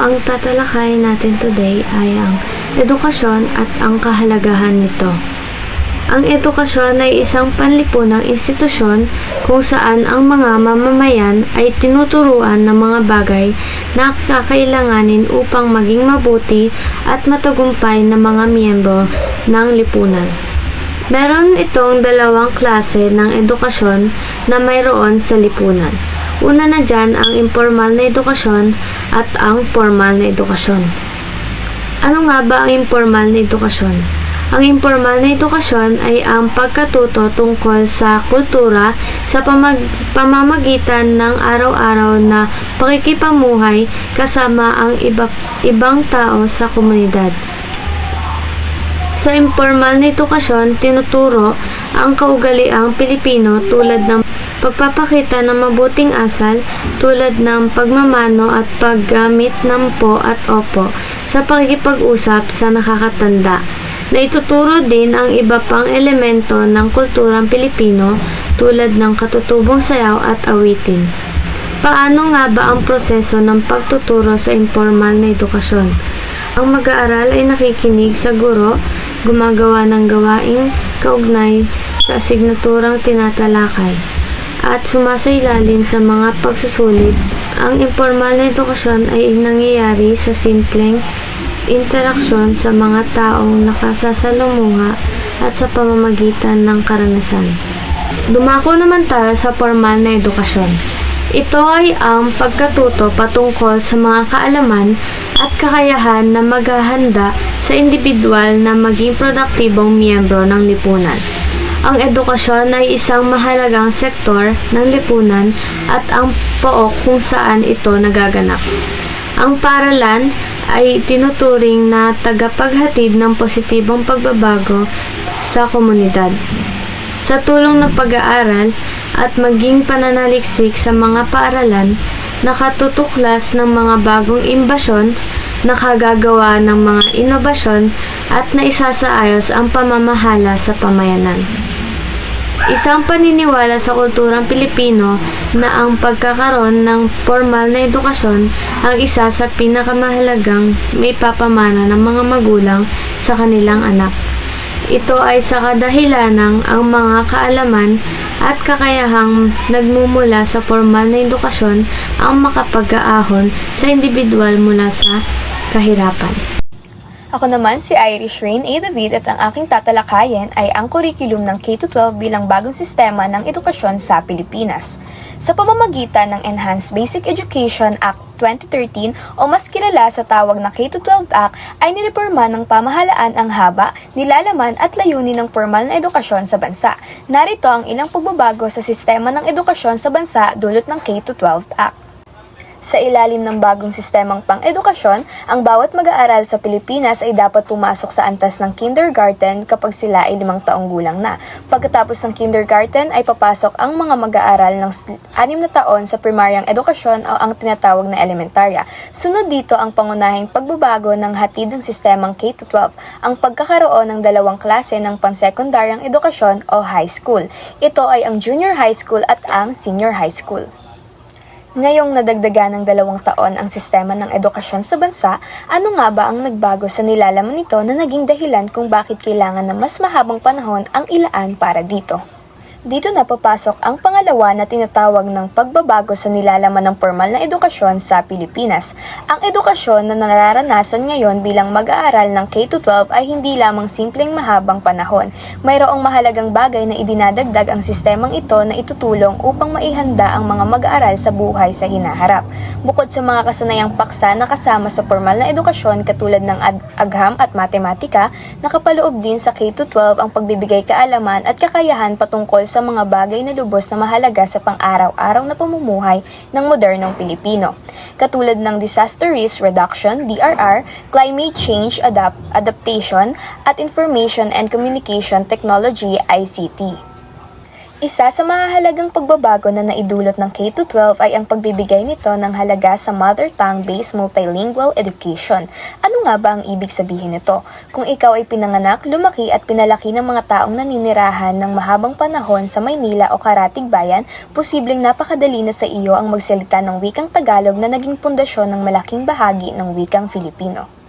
ang tatalakayin natin today ay ang edukasyon at ang kahalagahan nito. Ang edukasyon ay isang panlipunang institusyon kung saan ang mga mamamayan ay tinuturuan ng mga bagay na kakailanganin upang maging mabuti at matagumpay na mga miyembro ng lipunan. Meron itong dalawang klase ng edukasyon na mayroon sa lipunan. Una na dyan ang informal na edukasyon at ang formal na edukasyon. Ano nga ba ang informal na edukasyon? Ang informal na edukasyon ay ang pagkatuto tungkol sa kultura sa pamag- pamamagitan ng araw-araw na pakikipamuhay kasama ang iba- ibang tao sa komunidad. Sa informal na edukasyon, tinuturo ang kaugaliang Pilipino tulad ng pagpapakita ng mabuting asal tulad ng pagmamano at paggamit ng po at opo sa pakikipag-usap sa nakakatanda na ituturo din ang iba pang elemento ng kulturang Pilipino tulad ng katutubong sayaw at awitin. Paano nga ba ang proseso ng pagtuturo sa informal na edukasyon? Ang mag-aaral ay nakikinig sa guro, gumagawa ng gawaing kaugnay sa asignaturang tinatalakay, at sumasailalim sa mga pagsusulit. Ang informal na edukasyon ay nangyayari sa simpleng interaksyon sa mga taong nakasasalumuha at sa pamamagitan ng karanasan. Dumako naman tayo sa formal na edukasyon. Ito ay ang pagkatuto patungkol sa mga kaalaman at kakayahan na maghahanda sa individual na maging produktibong miyembro ng lipunan. Ang edukasyon ay isang mahalagang sektor ng lipunan at ang pook kung saan ito nagaganap. Ang paralan ay tinuturing na tagapaghatid ng positibong pagbabago sa komunidad. Sa tulong ng pag-aaral at maging pananaliksik sa mga paaralan, nakatutuklas ng mga bagong imbasyon, nakagagawa ng mga inobasyon at naisasaayos ang pamamahala sa pamayanan. Isang paniniwala sa kulturang Pilipino na ang pagkakaroon ng formal na edukasyon ang isa sa pinakamahalagang may papamana ng mga magulang sa kanilang anak. Ito ay sa kadahilanang ang mga kaalaman at kakayahang nagmumula sa formal na edukasyon ang makapag-aahon sa individual mula sa kahirapan. Ako naman si Irish Rain A. David at ang aking tatalakayin ay ang kurikulum ng K-12 bilang bagong sistema ng edukasyon sa Pilipinas. Sa pamamagitan ng Enhanced Basic Education Act 2013 o mas kilala sa tawag na K-12 Act ay nireporma ng pamahalaan ang haba, nilalaman at layunin ng formal na edukasyon sa bansa. Narito ang ilang pagbabago sa sistema ng edukasyon sa bansa dulot ng K-12 Act. Sa ilalim ng bagong sistemang pang-edukasyon, ang bawat mag-aaral sa Pilipinas ay dapat pumasok sa antas ng kindergarten kapag sila ay limang taong gulang na. Pagkatapos ng kindergarten ay papasok ang mga mag-aaral ng anim na taon sa primaryang edukasyon o ang tinatawag na elementarya. Sunod dito ang pangunahing pagbabago ng hatid ng sistemang K-12, ang pagkakaroon ng dalawang klase ng pansekundaryang edukasyon o high school. Ito ay ang junior high school at ang senior high school. Ngayong nadagdagan ng dalawang taon ang sistema ng edukasyon sa bansa, ano nga ba ang nagbago sa nilalaman nito na naging dahilan kung bakit kailangan ng mas mahabang panahon ang ilaan para dito? Dito na papasok ang pangalawa na tinatawag ng pagbabago sa nilalaman ng formal na edukasyon sa Pilipinas. Ang edukasyon na nararanasan ngayon bilang mag-aaral ng K-12 ay hindi lamang simpleng mahabang panahon. Mayroong mahalagang bagay na idinadagdag ang sistemang ito na itutulong upang maihanda ang mga mag-aaral sa buhay sa hinaharap. Bukod sa mga kasanayang paksa na kasama sa formal na edukasyon katulad ng ad- agham at matematika, nakapaloob din sa K-12 ang pagbibigay kaalaman at kakayahan patungkol sa mga bagay na lubos na mahalaga sa pang-araw-araw na pamumuhay ng modernong Pilipino. Katulad ng disaster risk reduction, DRR, climate change adapt adaptation, at information and communication technology, ICT. Isa sa mahalagang pagbabago na naidulot ng K-12 ay ang pagbibigay nito ng halaga sa mother tongue-based multilingual education. Ano nga ba ang ibig sabihin nito? Kung ikaw ay pinanganak, lumaki at pinalaki ng mga taong naninirahan ng mahabang panahon sa Maynila o Karatig Bayan, posibleng napakadali na sa iyo ang magsalita ng wikang Tagalog na naging pundasyon ng malaking bahagi ng wikang Filipino.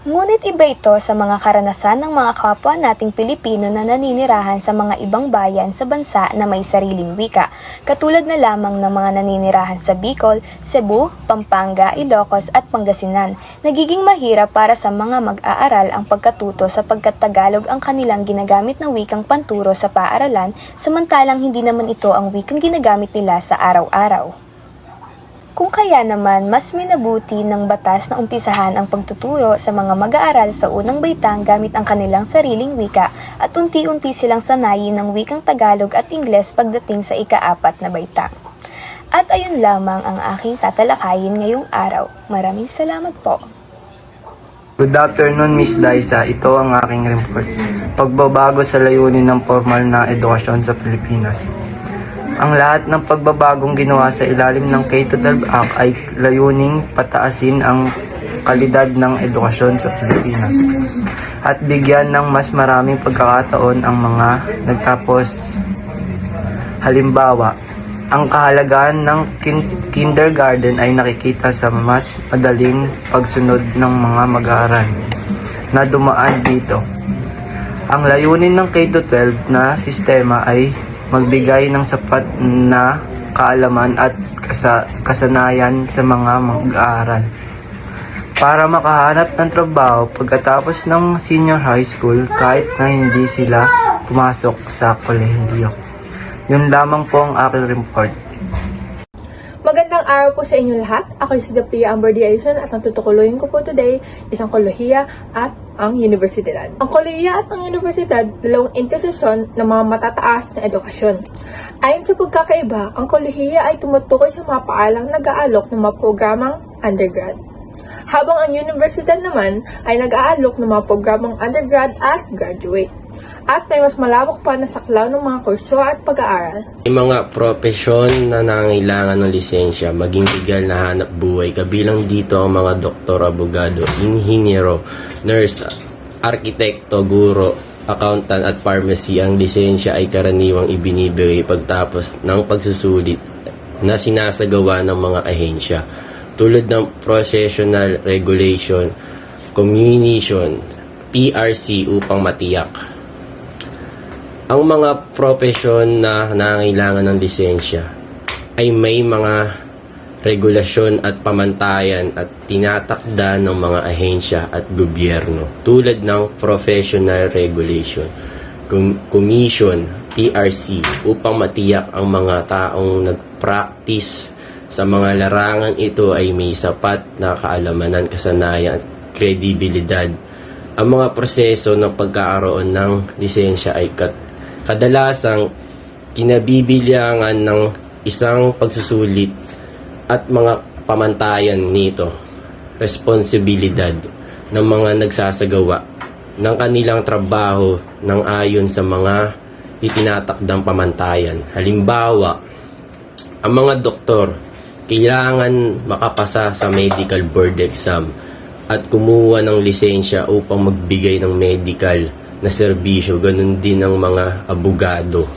Ngunit iba ito sa mga karanasan ng mga kapwa nating Pilipino na naninirahan sa mga ibang bayan sa bansa na may sariling wika, katulad na lamang ng mga naninirahan sa Bicol, Cebu, Pampanga, Ilocos at Pangasinan. Nagiging mahirap para sa mga mag-aaral ang pagkatuto sapagkat Tagalog ang kanilang ginagamit na wikang panturo sa paaralan, samantalang hindi naman ito ang wikang ginagamit nila sa araw-araw. Kung kaya naman, mas minabuti ng batas na umpisahan ang pagtuturo sa mga mag-aaral sa unang baitang gamit ang kanilang sariling wika at unti-unti silang sanayin ng wikang Tagalog at Ingles pagdating sa ikaapat na baitang. At ayun lamang ang aking tatalakayin ngayong araw. Maraming salamat po. Good afternoon, Miss Daisa. Ito ang aking report. Pagbabago sa layunin ng formal na edukasyon sa Pilipinas. Ang lahat ng pagbabagong ginawa sa ilalim ng K-12 Act ay layuning pataasin ang kalidad ng edukasyon sa Pilipinas at bigyan ng mas maraming pagkakataon ang mga nagtapos. Halimbawa, ang kahalagahan ng kin- kindergarten ay nakikita sa mas madaling pagsunod ng mga mag-aaral na dumaan dito. Ang layunin ng K-12 na sistema ay magbigay ng sapat na kaalaman at kasa- kasanayan sa mga mag-aaral para makahanap ng trabaho pagkatapos ng senior high school kahit na hindi sila pumasok sa kolehiyo. Yun lamang po ang aking report. Magandang araw po sa inyo lahat. Ako si Japia Ambardiation at ang tutukuloyin ko po today isang kolohiya at ang universidad. Ang kolohiya at ang universidad, dalawang institusyon ng mga matataas na edukasyon. Ayon sa pagkakaiba, ang kolohiya ay tumutukoy sa mga paalang nag-aalok ng mga programang undergrad. Habang ang universidad naman ay nag-aalok ng mga programang undergrad at graduate. At may mas malawak pa na saklaw ng mga kurso at pag-aaral. May mga profesyon na nangailangan ng lisensya, maging legal na hanap buhay, kabilang dito ang mga doktor, abogado, inhinyero, nurse, arkitekto, guro, accountant at pharmacy. Ang lisensya ay karaniwang ibinibigay pagtapos ng pagsusulit na sinasagawa ng mga ahensya. Tulad ng processional regulation, communication, PRC upang matiyak ang mga profesyon na nangailangan ng lisensya ay may mga regulasyon at pamantayan at tinatakda ng mga ahensya at gobyerno tulad ng Professional Regulation, Com- Commission, PRC upang matiyak ang mga taong nag-practice sa mga larangan ito ay may sapat na kaalamanan, kasanayan at kredibilidad. Ang mga proseso ng pagkakaroon ng lisensya ay kat kadalasang kinabibilyangan ng isang pagsusulit at mga pamantayan nito, responsibilidad ng mga nagsasagawa ng kanilang trabaho ng ayon sa mga itinatakdang pamantayan. Halimbawa, ang mga doktor kailangan makapasa sa medical board exam at kumuha ng lisensya upang magbigay ng medical na serbisyo. Ganun din ang mga abogado,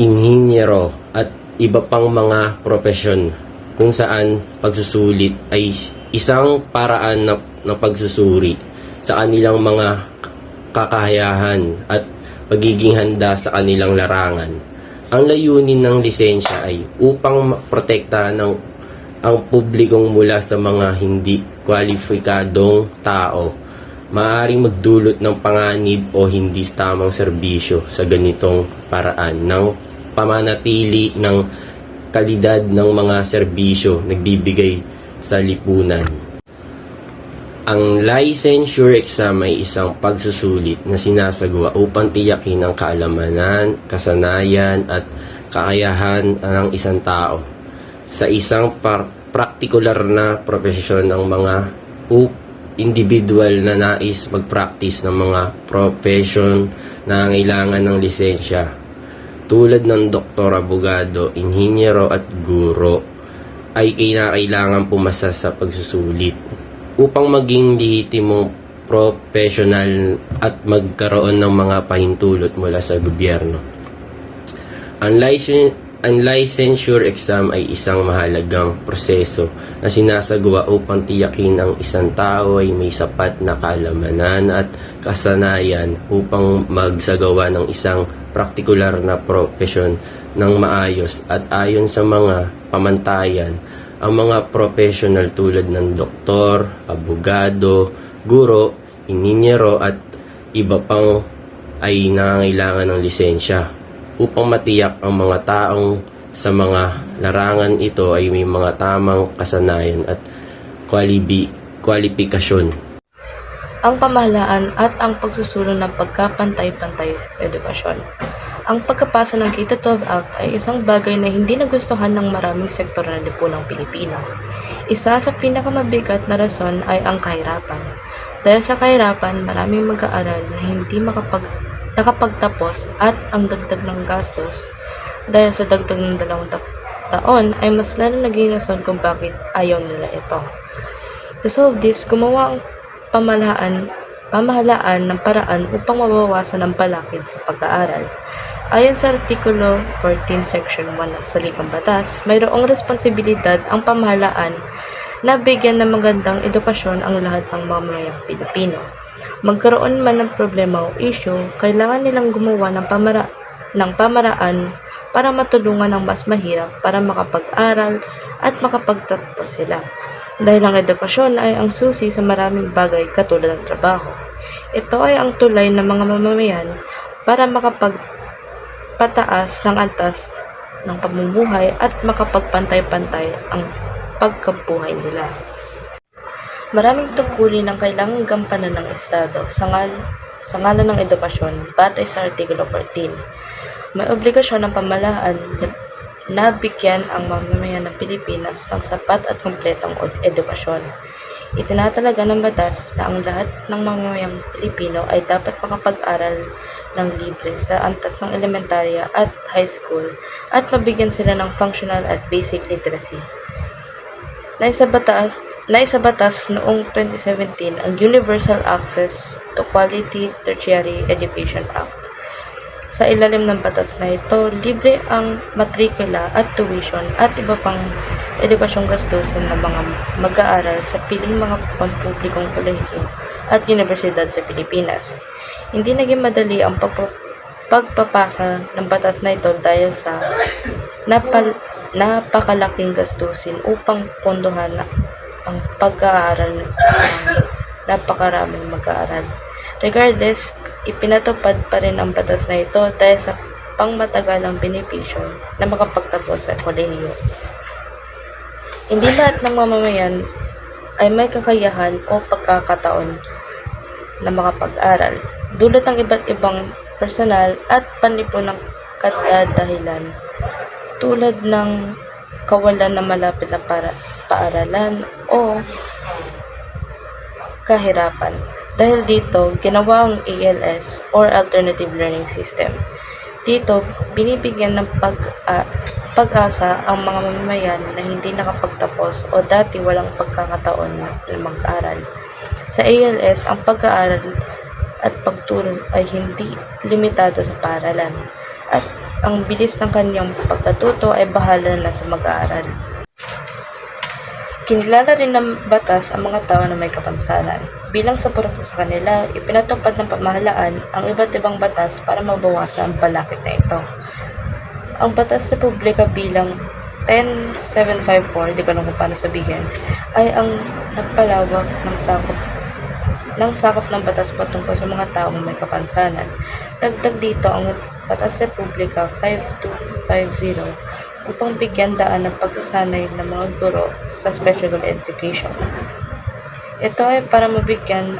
inhinyero at iba pang mga profesyon kung saan pagsusulit ay isang paraan na, ng pagsusuri sa kanilang mga kakayahan at pagiging handa sa kanilang larangan. Ang layunin ng lisensya ay upang protektahan ng ang publikong mula sa mga hindi kwalipikadong tao maaring magdulot ng panganib o hindi tamang serbisyo sa ganitong paraan ng pamanatili ng kalidad ng mga serbisyo nagbibigay sa lipunan. Ang licensure exam ay isang pagsusulit na sinasagawa upang tiyakin ang kaalamanan, kasanayan at kakayahan ng isang tao sa isang par- partikular na profesyon ng mga up individual na nais mag-practice ng mga profession na kailangan ng lisensya. tulad ng doktor, abogado, inhinyero at guro ay kinakailangan pumasa sa pagsusulit upang maging lehitimong professional at magkaroon ng mga pahintulot mula sa gobyerno. Ang, licen- ang licensure exam ay isang mahalagang proseso na sinasagawa upang tiyakin ang isang tao ay may sapat na kalamanan at kasanayan upang magsagawa ng isang partikular na profesyon ng maayos. At ayon sa mga pamantayan ang mga professional tulad ng doktor, abogado, guro, ininyero at iba pang ay nangangailangan ng lisensya upang matiyak ang mga taong sa mga larangan ito ay may mga tamang kasanayan at kwalibi, kwalifikasyon. ang pamahalaan at ang pagsusulong ng pagkapantay-pantay sa edukasyon. Ang pagkapasa ng K-12 Act ay isang bagay na hindi nagustuhan ng maraming sektor ng lipunang Pilipino. Isa sa pinakamabigat na rason ay ang kahirapan. Dahil sa kahirapan, maraming mag-aaral na hindi makapag, nakapagtapos at ang dagdag ng gastos dahil sa dagdag ng dalawang ta- taon ay mas lalo naging rason kung bakit ayaw nila ito. To solve this, gumawa ang pamahalaan, pamahalaan ng paraan upang mabawasan ang balakid sa pag-aaral. Ayon sa Artikulo 14 Section 1 ng Saligang Batas, mayroong responsibilidad ang pamahalaan na bigyan ng magandang edukasyon ang lahat ng mamamayang Pilipino. Magkaroon man ng problema o issue, kailangan nilang gumawa ng, pamara ng pamaraan para matulungan ang mas mahirap para makapag-aral at makapagtapos sila. Dahil ang edukasyon ay ang susi sa maraming bagay katulad ng trabaho. Ito ay ang tulay ng mga mamamayan para makapagpataas ng antas ng pamumuhay at makapagpantay-pantay ang pagkabuhay nila. Maraming tungkulin ang kailangang gampanan ng Estado sa, ngal sa ngalan ng edukasyon batay sa Artikulo 14. May obligasyon ng pamahalaan na na bigyan ang mamamayan ng Pilipinas ng sapat at kumpletong edukasyon. Itinatalaga ng batas na ang lahat ng mamamayang Pilipino ay dapat makapag-aral ng libre sa antas ng elementarya at high school at mabigyan sila ng functional at basic literacy. Naisa batas, naisa batas noong 2017 ang Universal Access to Quality Tertiary Education Act. Sa ilalim ng batas na ito, libre ang matrikula at tuition at iba pang edukasyong gastusin ng mga mag-aaral sa piling mga pampublikong kolehiyo at universidad sa Pilipinas. Hindi naging madali ang pagpa- pagpapasa ng batas na ito dahil sa napal- napakalaking gastusin upang pondohan ang pag-aaral ng napakaraming mag-aaral. Regardless, ipinatupad pa rin ang batas na ito dahil sa pangmatagalang benepisyo na makapagtapos sa kolehiyo. Hindi lahat ng mamamayan ay may kakayahan o pagkakataon na makapag-aral. Dulot ang iba't ibang personal at panlipunang katadahilan tulad ng kawalan ng malapit na para paaralan o kahirapan. Dahil dito, ginawa ang ALS or Alternative Learning System. Dito, binibigyan ng pag pag-asa ang mga mamamayan na hindi nakapagtapos o dati walang pagkakataon na mag-aral. Sa ALS, ang pag-aaral at pagturo ay hindi limitado sa paaralan at ang bilis ng kanyang pagkatuto ay bahala na sa mag-aaral. Kinilala rin ng batas ang mga tao na may kapansanan. Bilang suporta sa kanila, ipinatupad ng pamahalaan ang iba't ibang batas para mabawasan ang balakid na ito. Ang Batas Republika bilang 10754, di ko alam kung paano sabihin, ay ang nagpalawak ng sakop ng sakop ng batas patungkol sa mga taong may kapansanan. Dagdag dito ang Batas Republika 5250 upang bigyan daan ng pagsasanay ng mga guro sa special education. Ito ay para mabigyan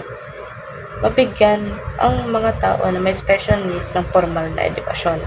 mabigyan ang mga tao na may special needs ng formal na edukasyon.